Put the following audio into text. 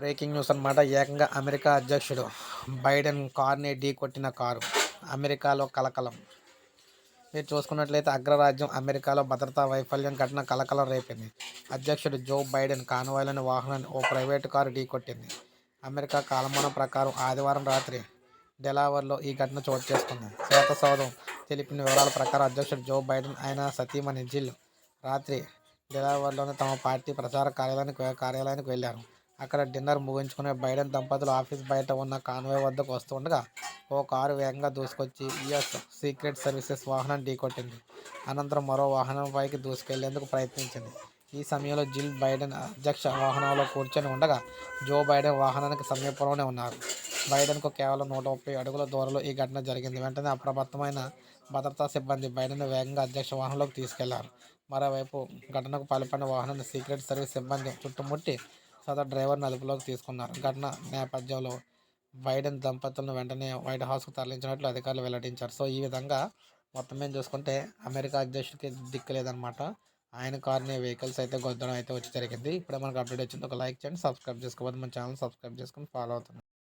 Breaking news అన్నమాట. ఏకంగా America అధ్యక్షుడు బైడెన్ కార్ని ఢీ కొట్టిన కారు అమెరికాలో కలకలం. మీరు చూసుకున్నట్లయితే అగ్రరాజ్యం అమెరికాలో భద్రతా వైఫల్యం ఘటన కలకలం రేపింది. అధ్యక్షుడు జో బైడెన్ కాన్వాయ్లోని వాహనాన్ని ఓ ప్రైవేటు కారు ఢీకొట్టింది అమెరికా కాలమానం ప్రకారం ఆదివారం రాత్రి డెలావర్లో ఈ ఘటన చోటు చేసుకుంది. శ్వేత సౌధం తెలిపిన వివరాల ప్రకారం అధ్యక్షుడు జో బైడెన్ ఆయన సతీమణి జిల్ రాత్రి డెలావర్లోని తమ పార్టీ ప్రచార కార్యాలయానికి కార్యాలయానికి వెళ్ళారు. అక్కడ డిన్నర్ ముగించుకునే బైడెన్ దంపతులు ఆఫీస్ బయట ఉన్న కాన్వే వద్దకు వస్తుండగా ఓ కారు వేగంగా దూసుకొచ్చి యుఎస్ సీక్రెట్ సర్వీసెస్ వాహనం ఢీకొట్టింది. అనంతరం మరో వాహనంపైకి దూసుకెళ్ళేందుకు ప్రయత్నించింది. ఈ సమయంలో జిల్ బైడెన్ అధ్యక్ష వాహనంలో కూర్చొని ఉండగా జో బైడెన్ వాహనానికి సమీపంలోనే ఉన్నారు. బైడెన్కు కేవలం నూట ముప్పై అడుగుల దూరంలో ఈ ఘటన జరిగింది. వెంటనే అప్రమత్తమైన భద్రతా సిబ్బంది బైడెన్ వేగంగా అధ్యక్ష వాహనంలోకి తీసుకెళ్ళారు. మరోవైపు ఘటనకు పాల్పడిన వాహనాన్ని సీక్రెట్ సర్వీస్ సిబ్బంది చుట్టుముట్టి సదరు డ్రైవర్ను అదుపులోకి తీసుకున్నారు. ఘటన నేపథ్యంలో బైడెన్ దంపతులను వెంటనే వైట్ హౌస్కు తరలించినట్లు అధికారులు వెల్లడించారు. సో ఈ విధంగా మొత్తం మీద చూసుకుంటే అమెరికా అధ్యక్షుడికి దిక్కు లేదనమాట ఆయన కార్ని వెహికల్స్ అయితే గొద్దడం అయితే వచ్చి జరిగింది. ఇప్పుడే మనకు అప్డేట్ వచ్చింది. ఒక లైక్ చేయండి సబ్స్క్రైబ్ చేసుకోవద్దు మన ఛానల్ సబ్స్క్రైబ్ చేసుకొని ఫాలో అవుతుంది